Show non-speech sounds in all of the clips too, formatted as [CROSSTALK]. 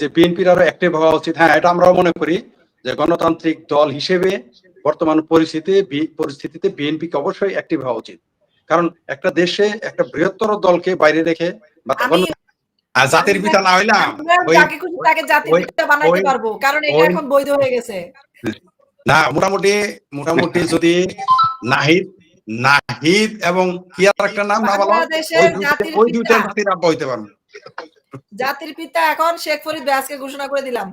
যে বিএনপির আরও অ্যাক্টিভ হওয়া উচিত। হ্যাঁ এটা আমরাও মনে করি যে গণতান্ত্রিক দল হিসেবে বর্তমান পরিস্থিতি পরিস্থিতিতে বিএনপি কে অবশ্যই অ্যাক্টিভ হওয়া উচিত। কারণ একটা দেশে একটা বৃহত্তর দলকে বাইরে রেখে বা জাতির পিতা না হইলাম যাকে খুশি তাকে জাতির পিতা বানাইতে পারব কারণ এটা এখন বৈধ হয়ে গেছে। না মোটামুটি মোটামুটি যদি নাহিদ নাহিদ এবং কি আর একটা নাম না বলো ওই দুইটা-। জাতির আব্বা হইতে পারবে। জাতির পিতা এখন শেখ ফরিদ ব্যাসকে ঘোষণা করে দিলাম।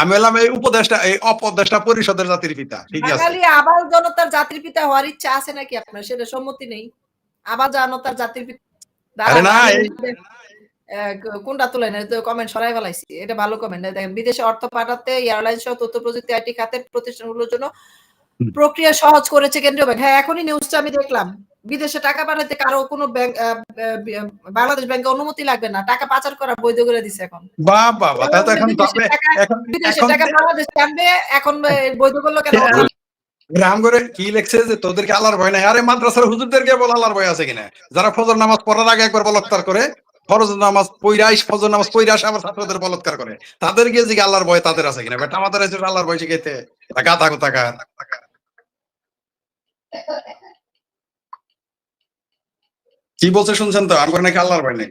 আমি হলাম এই উপদেষ্টা এই অপদেষ্টা পরিষদের জাতির পিতা ঠিক আছে। বাঙালি আবার জনতার জাতির পিতা হওয়ার ইচ্ছা আছে নাকি আপনার? সেটা সম্মতি নেই। আবার জনতার জাতির পিতা আরে না, কোনটা তুলেন এই তো কমেন্ট সরাই ফেলাইছি। এটা ভালো কমেন্ট দেখেন বিদেশে অর্থ পাঠাতে এয়ারলাইন সহ তথ্য প্রযুক্তি আইটি খাতের প্রতিষ্ঠানগুলোর জন্য প্রক্রিয়া সহজ করেছে কেন্দ্রীয় ব্যাংক। হ্যাঁ এখনই নিউজটা আমি দেখলাম। বিদেশে টাকা পাঠাতে কারও কোনো ব্যাংক বাংলাদেশ ব্যাংকে অনুমতি লাগবে না। টাকা পাচার করা বৈধ করে দিছে এখন। বাহ বাহ তা তো এখন বিদেশে টাকা- বিদেশে টাকা বাংলাদেশ টানবে এখন বৈধ করল কেন? রাম করে কি লেখছে যে তোদেরকে আল্লাহর ভয় নাই? আরে মাদ্রাসার হুজুরদেরকে বল আল্লাহর ভয় আছে কিনা? যারা ফজর নামাজ পড়ার আগে একবার বলৎকার করে ফরজ নামাজ পৈরাইশ ফজর নামাজ পৈরাস আবার ছাত্রদের বলৎকার করে। তাদেরকে যে আল্লাহর ভয় তাদের আছে কিনা? বেটা আমাদের আছে আল্লাহর ভয় শিখাইতে। গাথা কোথাকার? কি বলছে শুনছেন তো? আমার নাকি আল্লাহর ভয় নেই?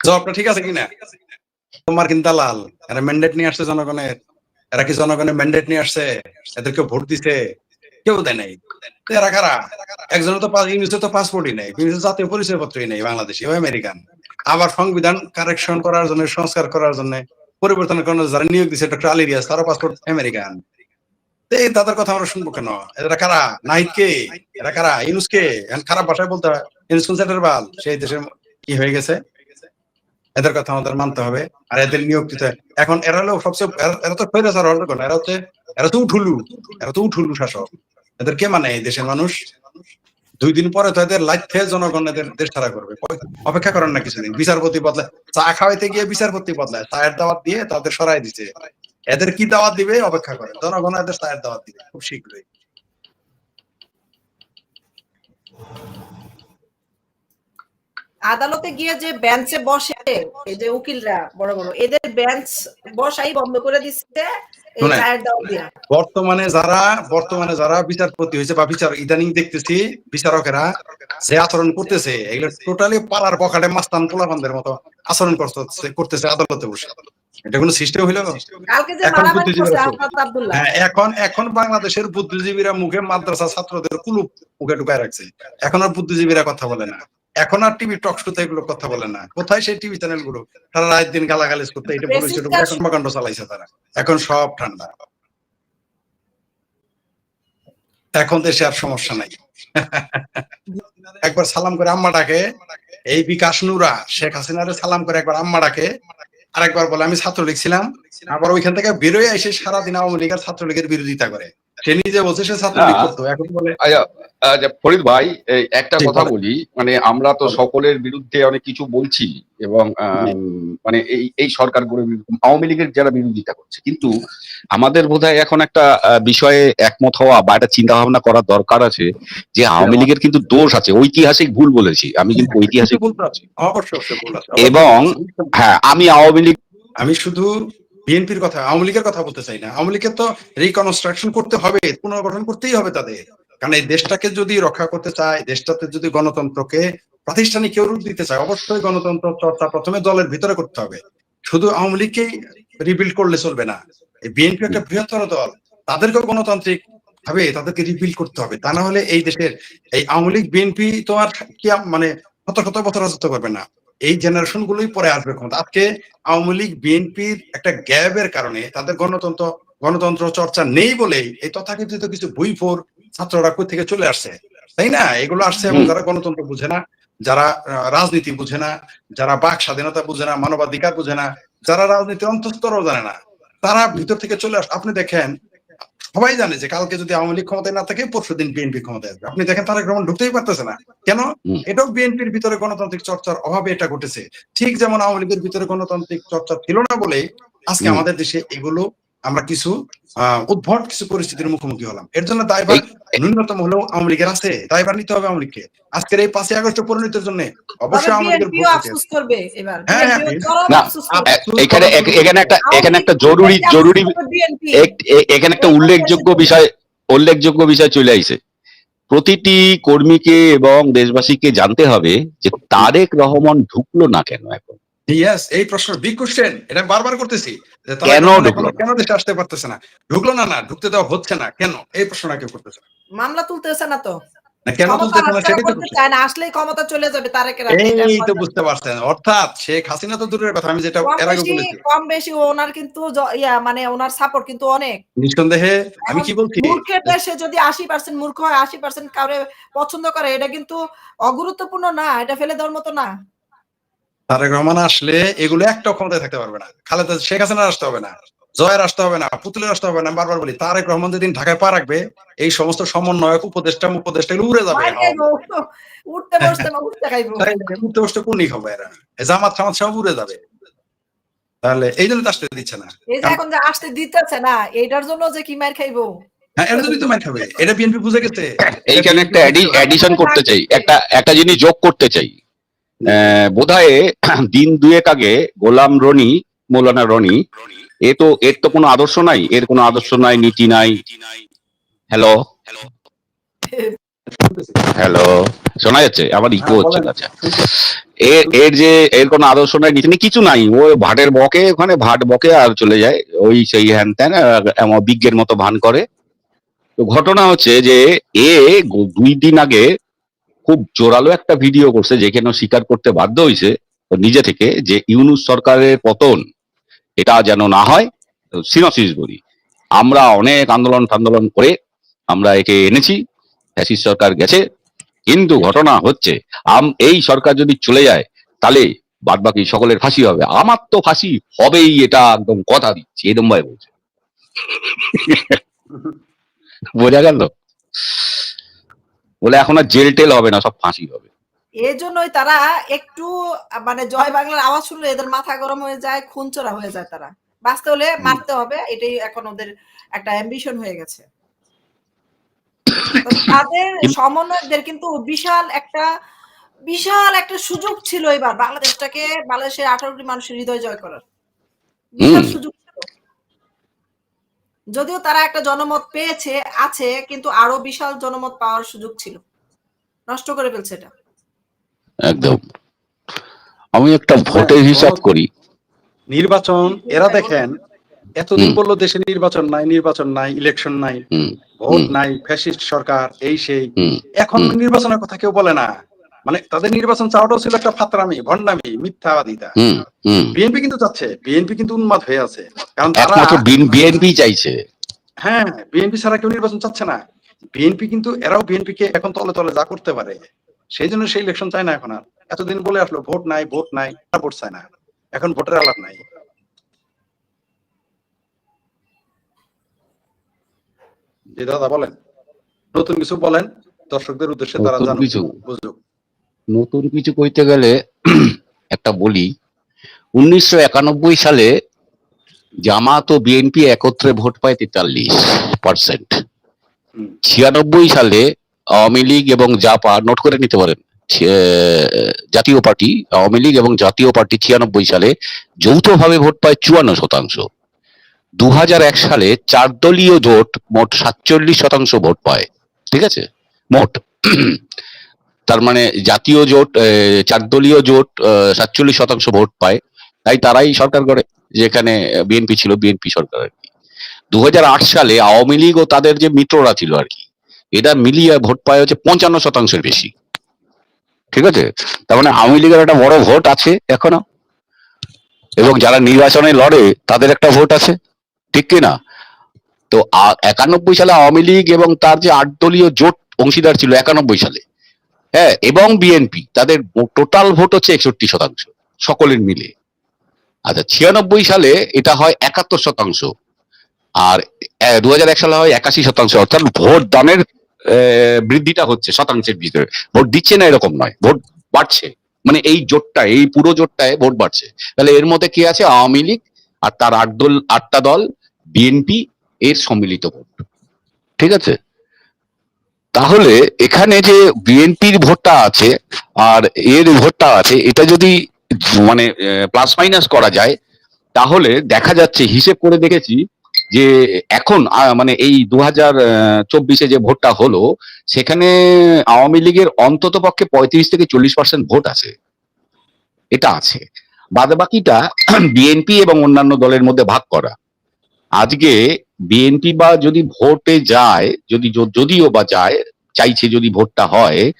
জবাবটা ঠিক আছে কিনা? তোমার কিন্তু লাল এরা ম্যান্ডেট নিয়ে আসছে জনগণের। এরা কি জনগণের ম্যান্ডেট নিয়ে আসছে? এদেরকে ভোট দিছে? কেউ দেয় নাই। এরা কারা? একজনের তো ইউনিসের তো পাসপোর্টই নেই। ইউনিসের জাতীয় পরিচয় পত্রই নেই, বাংলাদেশি আমেরিকান। আবার সংবিধান কারেকশন করার জন্য, সংস্কার করার জন্য পরিবর্তন করার যারা নিয়োগ দিচ্ছে ডক্টর আলী রিয়াজ, তারও পাসপোর্ট আমেরিকান। এই তাদের কথা আমরা শুনব কেন? এরা কারা? নাহিদ কে এরা কারা? ইউনুস কে খারাপ ভাষায় বলতে হয়। ইউনুস কোন বাল? সেই দেশের কি হয়ে গেছে? এদের কথা আমাদের মানতে হবে। আর এদের নিয়োগ দিতে এখন এরা হলো সবচেয়ে এরা- তো ফেরে স্যার অর্ডার এরা হচ্ছে এরা তো উঠুলু। এরা তো উঠুলু শাসক। এদের কে মানে এই দেশের মানুষ? দুই দিন পরে তো এদের লাইট থেকে জনগণ এদের দেশ ছাড়া করবে। অপেক্ষা করেন না কিছুদিন। বিচারপতি বদলায়। চা খাওয়াইতে গিয়ে বিচারপতি বদলায়। চায়ের দাওয়াত দিয়ে তাদের সরাই দিচ্ছে এদের কি দাওয়াত দিবে? অপেক্ষা করেন। জনগণ এদের চায়ের দাওয়াত দিবে খুব শীঘ্রই। আদালতে গিয়ে যে বেঞ্চে বসে এই যে উকিলরা বড় বড় এদের বেঞ্চ বসাই বন্ধ করে দিচ্ছে বর্তমানে যারা বর্তমানে যারা বিচারপতি হয়েছে বা বিচার ইদানিং দেখতেছি বিচারকেরা যে আচরণ করতেছে এগুলো টোটালি পাড়ার পকেটে মাস্তান পোলাপানদের মতো আচরণ করতেছে করতেছে আদালতে বসে। এটা কোনো সিস্টেম হইল? এখন হ্যাঁ এখন এখন বাংলাদেশের বুদ্ধিজীবীরা মুখে মাদ্রাসা ছাত্রদের কুলুপ মুখে ঢুকায় রাখছে। এখন আর বুদ্ধিজীবীরা কথা বলে না। এখন আর টিভি টক শোতে এগুলো কথা বলে না। কোথায় সেই টিভি চ্যানেলগুলো তারা রাত দিন গালাগালিজ করতে এটা বলেছে কর্মকাণ্ড চালাইছে তারা। এখন সব ঠান্ডা। এখন দেশে আর সমস্যা নাই। একবার সালাম করে আম্মা ডাকে এই বিকাশ নুরা শেখ হাসিনারে সালাম করে একবার আম্মা ডাকে আরেকবার বলে আমি ছাত্রলীগ ছিলাম আবার ওইখান থেকে বেরোয় এসে সারাদিন আওয়ামী লীগের ছাত্রলীগের বিরোধিতা করে সে নিজে বলছে সে ছাত্রলীগ না। করতো এখন বলে ফরিদ ভাই একটা কথা বলি মানে আমরা তো সকলের বিরুদ্ধে অনেক কিছু বলছি এবং মানে এই এই সরকার সরকারগুলো আওয়ামী লীগের যারা বিরোধিতা করছে কিন্তু আমাদের বোধহয় এখন একটা বিষয়ে একমত হওয়া বা একটা চিন্তা ভাবনা করার দরকার আছে যে আওয়ামী লীগের কিন্তু দোষ আছে ঐতিহাসিক ভুল বলেছি আমি কিন্তু ঐতিহাসিক অবশ্যই অবশ্যই ভুল আছে। এবং হ্যাঁ আমি আওয়ামী লীগ আমি শুধু বিএনপির কথা আওয়ামী লীগের কথা বলতে চাই না। আওয়ামী লীগের তো রিকনস্ট্রাকশন করতে হবে পুনর্গঠন করতেই হবে তাদের। কারণ এই দেশটাকে যদি রক্ষা করতে চায় দেশটাতে যদি গণতন্ত্রকে প্রাতিষ্ঠানিক রূপ দিতে চায়, অবশ্যই গণতন্ত্র চর্চা প্রথমে দলের ভিতরে করতে হবে। শুধু আওয়ামী লীগকেই রিবিল্ড করলে চলবে না। বিএনপি একটা বৃহত্তর দল, তাদেরকেও গণতান্ত্রিক ভাবে তাদেরকে রিবিল্ড করতে হবে। তা না হলে এই দেশের, এই আওয়ামী লীগ বিএনপি তো আর কি মানে কত শত বছর রাজত্ব করবে না। এই জেনারেশন গুলোই পরে আসবে ক্ষমতা। আজকে আওয়ামী লীগ বিএনপির একটা গ্যাপের কারণে তাদের গণতন্ত্র গণতন্ত্র চর্চা নেই বলেই এই তথাকথিত কিছু বই ফোর ছাত্ররা কই থেকে চলে আসছে? তাই না? এগুলো আসছে এবং যারা গণতন্ত্র বুঝে না যারা রাজনীতি বুঝে না যারা বাক স্বাধীনতা বুঝে না মানবাধিকার বুঝে না যারা রাজনীতি অন্তঃস্তরও জানে না তারা ভিতর থেকে চলে আস। আপনি দেখেন সবাই জানে যে কালকে যদি আওয়ামী লীগ ক্ষমতায় না থাকে পরশু দিন বিএনপি ক্ষমতায় আসবে। আপনি দেখেন তারা গ্রহণ ঢুকতেই পারতেছে না। কেন? এটাও বিএনপির ভিতরে গণতান্ত্রিক চর্চার অভাবে এটা ঘটেছে। ঠিক যেমন আওয়ামী লীগের ভিতরে গণতান্ত্রিক চর্চা ছিল না বলে আজকে আমাদের দেশে এগুলো আমরা কিছু উদ্ভট কিছু পরিস্থিতির মুখোমুখি হলাম। এর জন্য দায়ভার ন্যূনতম হলেও আওয়ামী লীগের আছে। দায়ভার নিতে হবে আওয়ামী লীগকে। আজকের এই পাঁচই আগস্ট পরিণতির জন্য অবশ্যই আওয়ামী লীগের এখানে এখানে একটা এখানে একটা জরুরি জরুরি এখানে একটা উল্লেখযোগ্য বিষয় উল্লেখযোগ্য বিষয় চলে আইছে। প্রতিটি কর্মীকে এবং দেশবাসীকে জানতে হবে যে তারেক রহমান ঢুকলো না কেন এখন? ইয়েস এই প্রশ্ন বিগ কোশ্চেন এটা আমি বারবার করতেছি যে তারা কেন ঢুকলো কেন দেশে আসতে পারতেছে না? ঢুকলো না না ঢুকতে দেওয়া হচ্ছে না কেন? এই প্রশ্নটা কেউ করতেছে মামলা তুলতেছে না তো। কেন তুলতেছে না সেটাই তো চায় না আসলেই ক্ষমতা চলে যাবে তারেকের এই তো বুঝতে পারছেন অর্থাৎ শেখ হাসিনা তো দূরের কথা আমি যেটা কম এর আগে বেশি বলেছি। কম বেশি ওনার কিন্তু ইয়া মানে ওনার সাপোর্ট কিন্তু অনেক। নিঃসন্দেহে আমি কি বলছি? মূর্খের দেশে যদি আশি পার্সেন্ট মূর্খ হয় আশি পার্সেন্ট কাউরে পছন্দ করে এটা কিন্তু অগুরুত্বপূর্ণ না এটা ফেলে দেওয়ার মতো না। তারেক রহমান আসলে এগুলো একটাও ক্ষমতায় থাকতে পারবে না। খালেদা শেখ হাসিনা আসতে হবে না। জয়ের আসতে হবে না পুতুলের আসতে হবে না। বারবার বলি তারেক রহমান যেদিন ঢাকায় পা রাখবে এই সমস্ত সমন্বয়ক উপদেষ্টা উপদেষ্টা এগুলো উড়ে যাবে। উঠতে বসতে উঠতে কোনই খাবে এরা? জামাত সামাত সব উড়ে যাবে। তাহলে এই জন্য তো আসতে দিচ্ছে না। এই যে এখন যে আসতে দিতেছে না এইটার জন্য যে কি মার খাইবো? হ্যাঁ এটা জন্যই তো মার খাবে। এটা বিএনপি বুঝে গেছে। এইখানে একটা অ্যাডিশন করতে চাই। একটা একটা জিনিস যোগ করতে চাই। বোধ হয় দিন দুয়েক আগে গোলাম রনি মৌলানা রনি এ তো এর তো কোনো আদর্শ নাই এর কোনো আদর্শ নাই নীতি নাই। হ্যালো হ্যালো শোনা যাচ্ছে? আমার ইকো হ্যাঁ, হচ্ছে আচ্ছা। এর এর যে এর কোনো আদর্শ নাই নীতি কিছু নাই। ও ভাটের বকে ওখানে ভাট বকে আর চলে যায়। ওই সেই হ্যান ত্যান বিজ্ঞের মতো ভান করে। তো ঘটনা হচ্ছে যে এ দুই দিন আগে খুব জোরালো একটা ভিডিও করছে যেখানে স্বীকার করতে বাধ্য হয়েছে নিজে থেকে যে ইউনুস সরকারের পতন, এটা যেন না হয় সিনসিস বলি আমরা অনেক আন্দোলন টান্দোলন করে আমরা একে এনেছি, ফ্যাসিস সরকার গেছে, কিন্তু ঘটনা হচ্ছে, আম, এই সরকার যদি চলে যায়, তাহলে বাদ বাকি সকলের ফাঁসি হবে। আমার তো ফাঁসি হবেই, এটা একদম কথা দিচ্ছি, এরম ভাই বলছে। বোঝা গেল? বলে এখন আর জেল টেল হবে না সব ফাঁসি হবে। এই জন্যই তারা একটু মানে জয় বাংলার আওয়াজ শুনলে এদের মাথা গরম হয়ে যায় খুনচোরা হয়ে যায় তারা। বাঁচতে হলে মারতে হবে এটাই এখন ওদের একটা অ্যাম্বিশন হয়ে গেছে। তাদের সমন্বয়কদের কিন্তু বিশাল একটা বিশাল একটা সুযোগ ছিল এবার বাংলাদেশটাকে বাংলাদেশের আঠারো কোটি মানুষের হৃদয় জয় করার। বিশাল সুযোগ যদিও তারা একটা জনমত পেয়েছে আছে কিন্তু আরও বিশাল জনমত পাওয়ার সুযোগ ছিল। নষ্ট করে ফেলছে এটা। একদম। আমি একটা ভোটের হিসাব করি। নির্বাচন এরা দেখেন এতদিন। বলল দেশে নির্বাচন নাই নির্বাচন নাই ইলেকশন নাই ভোট নাই ফ্যাসিস্ট সরকার এই সেই। এখন নির্বাচনের কথা কেউ বলে না। মানে তাদের নির্বাচন চাওয়াটাও ছিল একটা ফাতরামি ভণ্ডামি মিথ্যাবাদিতা। বিএনপি কিন্তু চাচ্ছে বিএনপি কিন্তু উন্মাদ হয়ে আছে। কারণ তারা একমাত্র বিএনপি চাইছে। হ্যাঁ বিএনপি ছাড়া কেউ নির্বাচন চাচ্ছে না। বিএনপি কিন্তু এরাও বিএনপি কে এখন তলে তলে যা করতে পারে। সেই জন্য সেই ইলেকশন চায় না এখন আর। এতদিন বলে আসলো ভোট নাই ভোট নাই ভোট চায় না। এখন ভোটের আলাপ নাই। জি দাদা বলেন। নতুন কিছু বলেন? দর্শকদের উদ্দেশ্যে তারা জানুক বুঝুক। নতুন কিছু কইতে গেলে [CLEARS THROAT] একটা বলি, উনিশশো একানব্বই সালে জামাত ও বিএনপি একত্রে ভোট পায় তেতাল্লিশ পার্সেন্ট। ছিয়ানব্বই সালে আওয়ামী লীগ এবং জাপা, নোট করে নিতে পারেন জাতীয় পার্টি, আওয়ামী লীগ এবং জাতীয় পার্টি ছিয়ানব্বই সালে যৌথভাবে ভোট পায় চুয়ান্ন শতাংশ। দু সালে চার দলীয় জোট মোট সাতচল্লিশ শতাংশ ভোট পায়। ঠিক আছে? মোট। [CLEARS THROAT] তার মানে জাতীয় জোট চার দলীয় জোট সাতচল্লিশ শতাংশ ভোট পায়। তাই তারাই সরকার করে, যেখানে বিএনপি ছিল বিএনপি সরকার আর কি। দু হাজার আট সালে আওয়ামী লীগ ও তাদের যে মিত্ররা ছিল আর কি এটা মিলিয়ে ভোট পায় হচ্ছে পঞ্চান্ন শতাংশের বেশি। ঠিক আছে? তার মানে আওয়ামী লীগের একটা বড় ভোট আছে এখনও। এবং যারা নির্বাচনে লড়ে, তাদের একটা ভোট আছে। ঠিক কি না তো একানব্বই সালে আওয়ামী লীগ এবং তার যে আট দলীয় জোট অংশীদার ছিল, একানব্বই সালে হ্যাঁ এবং বিএনপি তাদের টোটাল ভোট হচ্ছে একষট্টি শতাংশ, সকলের মিলে। আচ্ছা ছিয়ানব্বই সালে এটা হয় একাত্তর শতাংশ, আর দু এক সালে হয় একাশি শতাংশ, অর্থাৎ ভোট দানের বৃদ্ধিটা হচ্ছে শতাংশের ভিতরে। ভোট দিচ্ছে না এরকম নয়, ভোট বাড়ছে। মানে এই জোটটা, এই পুরো জোটটায় ভোট বাড়ছে। তাহলে এর মধ্যে কি আছে? আওয়ামী লীগ, আর তার আট দল, আটটা দল বিএনপি এর সম্মিলিত ভোট। ঠিক আছে? তাহলে এখানে যে বিএনপির ভোটটা আছে আর এর ভোটটা আছে, এটা যদি মানে প্লাস মাইনাস করা যায়, তাহলে দেখা যাচ্ছে, হিসেব করে দেখেছি যে এখন মানে এই দু হাজার চব্বিশে যে ভোটটা হলো, সেখানে আওয়ামী লীগের অন্তত পক্ষে পঁয়ত্রিশ থেকে চল্লিশ পার্সেন্ট ভোট আছে। এটা আছে। বাদ বাকিটা বিএনপি এবং অন্যান্য দলের মধ্যে ভাগ করা। আজকে বিএনপি বা যদি ভোটে যায়, যদি যদিও বা যায়, চাইছে যদি ভোটটা হয়,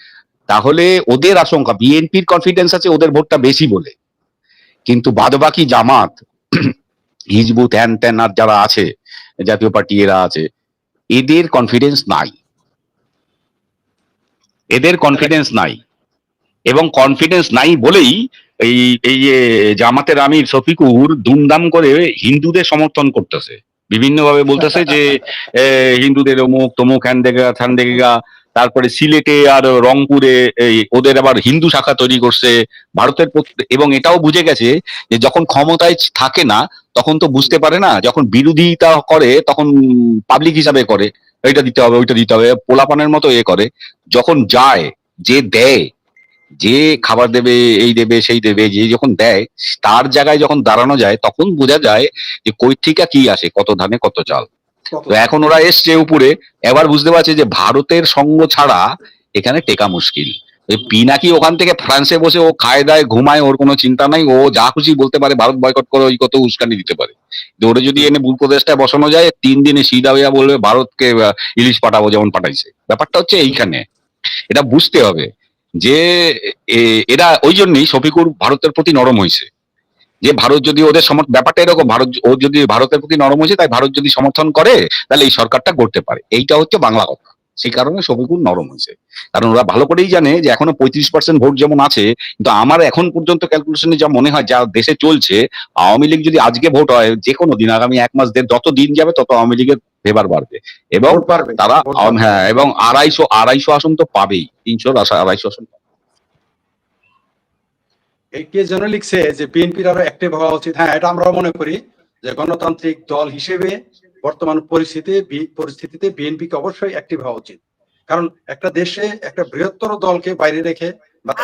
তাহলে ওদের আশঙ্কা বিএনপির কনফিডেন্স আছে ওদের ভোটটা বেশি বলে। কিন্তু বাদ বাকি জামাত, [CLEARS THROAT] হিজবুত, হ্যান ত্যান আর যারা আছে, জাতীয় পার্টি এরা আছে, এদের কনফিডেন্স নাই। এদের কনফিডেন্স নাই। এবং কনফিডেন্স নাই বলেই এই এই যে জামাতের আমির শফিকুর দুমদাম করে হিন্দুদের সমর্থন করতেছে। বিভিন্ন ভাবে বলতেছে যে হিন্দুদের অমুক তমুক হ্যান দেগা তারপরে সিলেটে আর রংপুরে ওদের আবার হিন্দু শাখা তৈরি করছে, ভারতের এবং এটাও বুঝে গেছে যে যখন ক্ষমতায় থাকে না, তখন তো বুঝতে পারে না, যখন বিরোধিতা করে, তখন পাবলিক হিসাবে করে এইটা দিতে হবে, ওইটা দিতে হবে, পোলাপানের মতো এ করে, যখন যায়, যে দেয় যে খাবার দেবে এই দেবে সেই দেবে যে যখন দেয় তার জায়গায় যখন দাঁড়ানো যায় তখন বোঝা যায় যে কই থেকে কি আসে কত ধানে কত চাল। তো এখন ওরা এসছে উপরে এবার বুঝতে পারছে যে ভারতের সঙ্গ ছাড়া এখানে টেকা মুশকিল। পিনাকি ওখান থেকে ফ্রান্সে বসে ও খায় দায় ঘুমায় ওর কোনো চিন্তা নাই ও যা খুশি বলতে পারে ভারত বয়কট করে ওই কত উস্কানি দিতে পারে। ওরা যদি এনে ভুল প্রদেশটায় বসানো যায় তিন দিনে সিধা হইয়া বলবে ভারতকে ইলিশ পাঠাবো যেমন পাঠাইছে। ব্যাপারটা হচ্ছে এইখানে। এটা বুঝতে হবে। যে এরা ওই জন্যই শফিকুর ভারতের প্রতি নরম হয়েছে যে ভারত যদি ওদের সমর্থ, ব্যাপারটা এরকম, ভারত, ও যদি ভারতের প্রতি নরম হয়েছে তাই ভারত যদি সমর্থন করে, তাহলে এই সরকারটা করতে পারে। এইটা হচ্ছে বাংলা কথা। সেই কারণে শফিকুর নরম হয়েছে কারণ ওরা ভালো করেই জানে যে এখনও পঁয়ত্রিশ পার্সেন্ট ভোট যেমন আছে, কিন্তু আমার এখন পর্যন্ত ক্যালকুলেশনে যা মনে হয়, যা দেশে চলছে, আওয়ামী লীগ যদি আজকে ভোট হয়, যে কোনো দিন, আগামী এক মাস দেড় যত দিন যাবে, তত আওয়ামী লীগের ফেভার বাড়বে। এবং তারা। হ্যাঁ এবং আড়াইশো আড়াইশো আসন তো পাবেই তিনশো আড়াইশো আসন কে যেন লিখছে যে বিএনপির আরও অ্যাক্টিভ হওয়া উচিত। হ্যাঁ এটা আমরাও মনে করি যে গণতান্ত্রিক দল হিসেবে বর্তমান পরিস্থিতি বি- পরিস্থিতিতে বিএনপিকে অবশ্যই অ্যাক্টিভ হওয়া উচিত। কারণ একটা দেশে একটা বৃহত্তর দলকে বাইরে রেখে বা